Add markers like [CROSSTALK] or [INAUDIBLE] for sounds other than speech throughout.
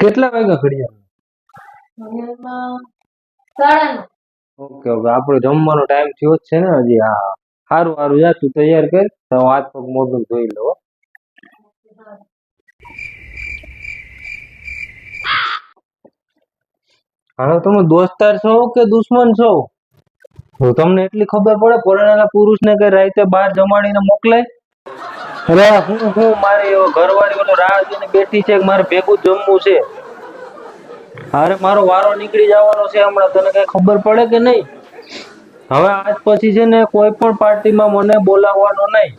કેટલા વાગ્યા ઘડિયાળ ઓકે ઓકે. આપણો જમવાનો ટાઈમ થયો જ છે ને, હજી હા સારું સારું જા, તું તૈયાર કર. તો હાથ પગ મોઢું ધોઈ લો હા, તમે દોસ્તાર છો કે દુશ્મન છો? તો તમને એટલી ખબર પડે પરણેલા પુરુષને કે રાતે બહાર જમાડીને મોકલે અરે હું હું મારી ઘરવાળીઓનો રાહ જોઈને બેઠી છે મારે ભેગું જમવું છે? અરે મારો વારો નીકળી જવાનો છે હમણાં. તને કઈ ખબર પડે કે નહીં? હવે આજ પછી છે ને કોઈ પણ પાર્ટીમાં મને બોલાવવાનો નહીં.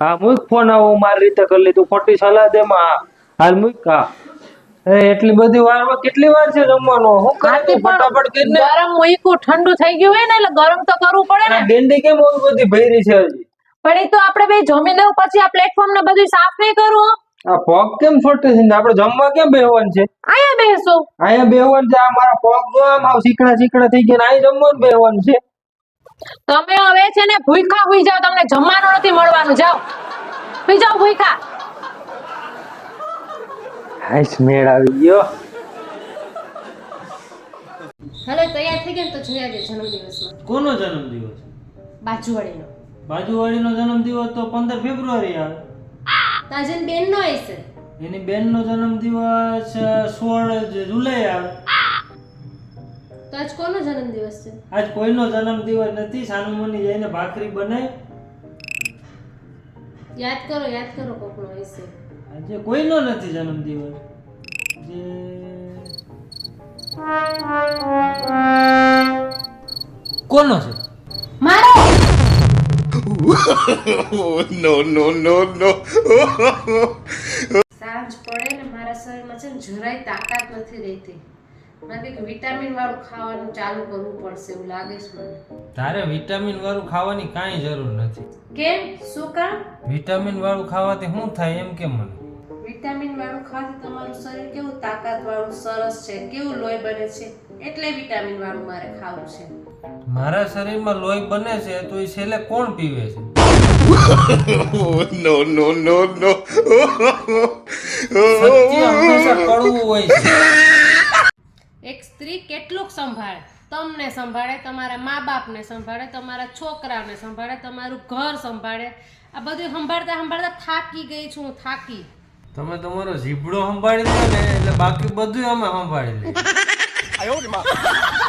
હા, મુક ફોન આવો મારી રીતે કરી લીધું ખોટી સલાહ દે, માં. હાલ મુક, હા. એટલી બધી વારમાં કેટલી વાર છે જમવાનું? હું કરે ફટાફટ કરીને ગરમ મૂક્યું ઠંડુ થઈ ગયું હોય ને એટલે ગરમ તો કરવું પડે ને. ગેંડી કેમ આવી બધી ભરી છે હજી? પણ એ તો આપણે બે જમી લેવું પછી આ પ્લેટફોર્મ ને બધું સાફ નહીં કરવું આ પગ કેમ ફોટે છે? આપડે આપણે જમવા કેમ બેહવાનું છે? અહીંયા બેસો. અહીંયા બેહવાનું છે આ મારા પગ જો આમ આવ ચીકણા ચીકણા થઈ ગયા અહીં જમવાનું બેહવાનું છે. તમે હવે છે ને ભૂખા હોઈ જાઓ તમને જમવાનું નથી મળવાનું. જાઓ. હુઈ જાવ ભૂખા હાઈસ મેળ આવી ગયો. હલો તૈયાર થઈ ગયા ને તો જોયા જે જન્મદિવસમાં. કોનો જન્મદિવસ? બાજુવાળીનો બાજુવાળીનો જન્મદિવસ તો પંદર ફેબ્રુઆરી આવે. તાજન બેન નો હશે એની બેનનો જન્મદિવસ સોળ જુલાઈ આવે. તો આજ કોનો જન્મદિવસ છે? આજ કોઈનો જન્મદિવસ નથી સાનુમની જઈને ભાખરી બનાવી. યાદ કરો યાદ કરો કોકનો હશે આજે કોઈનો નથી જન્મદિવસ. જે કોનો છે? મારો! નો નો નો નો સાંજ પડે ને મારા શરીરમાં છે ને જરાય તાકાત નથી રહેતી. મારે કે વિટામિન વાળું ખાવાનું ચાલુ કરવું પડશે એવું લાગે છે મને. તારે વિટામિન વાળું ખાવાની કાંઈ જરૂર નથી. કેમ? શું કામ? વિટામિન વાળું ખાવાથી શું થાય એમ કે મને? વિટામિન વાળું ખાવાથી તમારું શરીર કેવું તાકાત વાળું સરસ છે કેવું લોહી બને છે એટલે વિટામિન વાળું મારે ખાવું છે. મારા શરીરમાં લોહી બને છે તો એ છેલ્લે કોણ પીવે છે. [LAUGHS] કડવું હોય એક સ્ત્રી કેટલુંક સંભાળે તમને સંભાળે તમારા મા બાપને સંભાળે તમારા છોકરાને સંભાળે તમારું ઘર સંભાળે. આ બધું સંભાળતા સંભાળતા થાકી ગઈ છું હું થાકી. તમે તમારો જીભડો સંભાળી લો ને એટલે બાકી બધું અમે સંભાળી લઈએ. [LAUGHS]